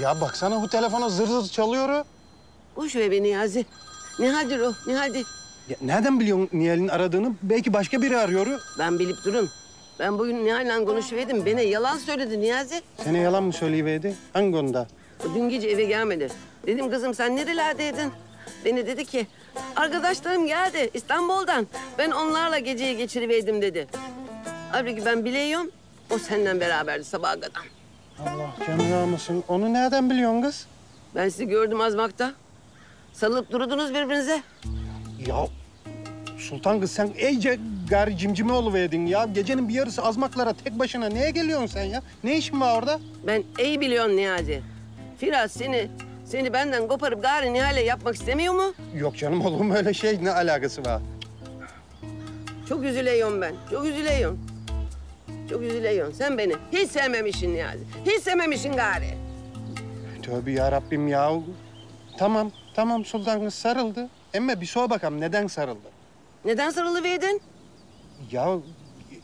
Ya baksana bu telefona zır zır çalıyor. Boş ver beni Niyazi. Nihal'dir o, Nihal'dir. Ya nereden biliyorsun Nihal'in aradığını? Belki başka biri arıyor. Ben bilip durun. Ben bugün Nihal'le konuşuverdim. Bana yalan söyledi Niyazi. Sana yalan mı söyleyiverdi? Hangi konuda? O dün gece eve gelmedi. Dedim kızım sen nerelerdeydin? Beni dedi ki arkadaşlarım geldi İstanbul'dan. Ben onlarla geceyi geçiriverdim dedi. Halbuki ben biliyorum o senden beraberdi sabaha kadar. Allah canına mısın? Onu nereden biliyorsun kız? Ben sizi gördüm azmakta. Sarılıp durudunuz birbirinize. Ya Sultan kız sen iyice gari cimcime oluverdin ya. Gecenin bir yarısı azmaklara tek başına neye geliyorsun sen ya? Ne işin var orada? Ben iyi biliyorum Niyazi. Firaz seni, seni benden koparıp gari Nihal'e yapmak istemiyor mu? Yok canım olur mu öyle şey? Ne alakası var? Çok üzülüyorum ben, çok üzülüyorum. Çok üzülüyorum. Sen beni hiç sevmemişsin Niyazi. Hiç sevmemişsin gari. Tövbe ya Rabbim ya. Tamam, tamam Sultan kız sarıldı. Ama bir sor bakalım neden sarıldı? Neden sarılıverdin? Ya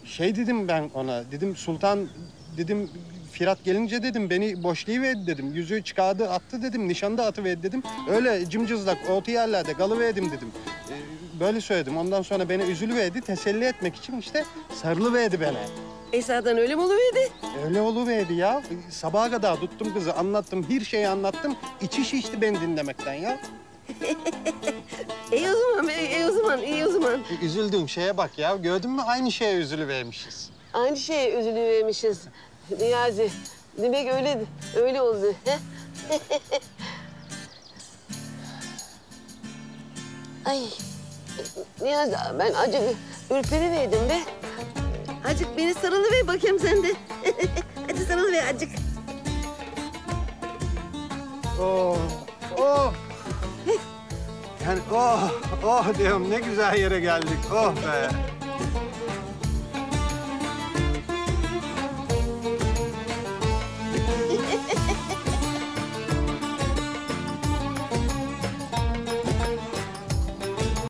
şey dedim ben ona. Dedim Sultan dedim Firat gelince dedim beni boşlayıverdi dedim. Yüzüğü çıkardı attı dedim. Nişanda atıverdi dedim. Öyle cımcızlak orta yerlerde kalıverdim dedim. Ee, böyle söyledim. Ondan sonra beni üzülüverdi. Teselli etmek için işte sarılıverdi bana. Esa'dan öyle mi oluverdi? Öyle oluverdi ya. Sabaha kadar tuttum kızı anlattım. Bir şeyi anlattım. İçi şişti beni dinlemekten ya. İyi o zaman, iyi o zaman, iyi o zaman. Üzüldüğüm şeye bak ya. Gördün mü aynı şeye üzülüvermişiz. Aynı şeye üzülüvermişiz Niyazi. Demek öyle, öyle oldu. Ay, Niyazi ben acık ürperiverdim be. Acık beni sarılıver bakayım sen de. Hadi sarılıver acık. Oh, oh. Yani oh, oh diyorum ne güzel yere geldik. Oh be.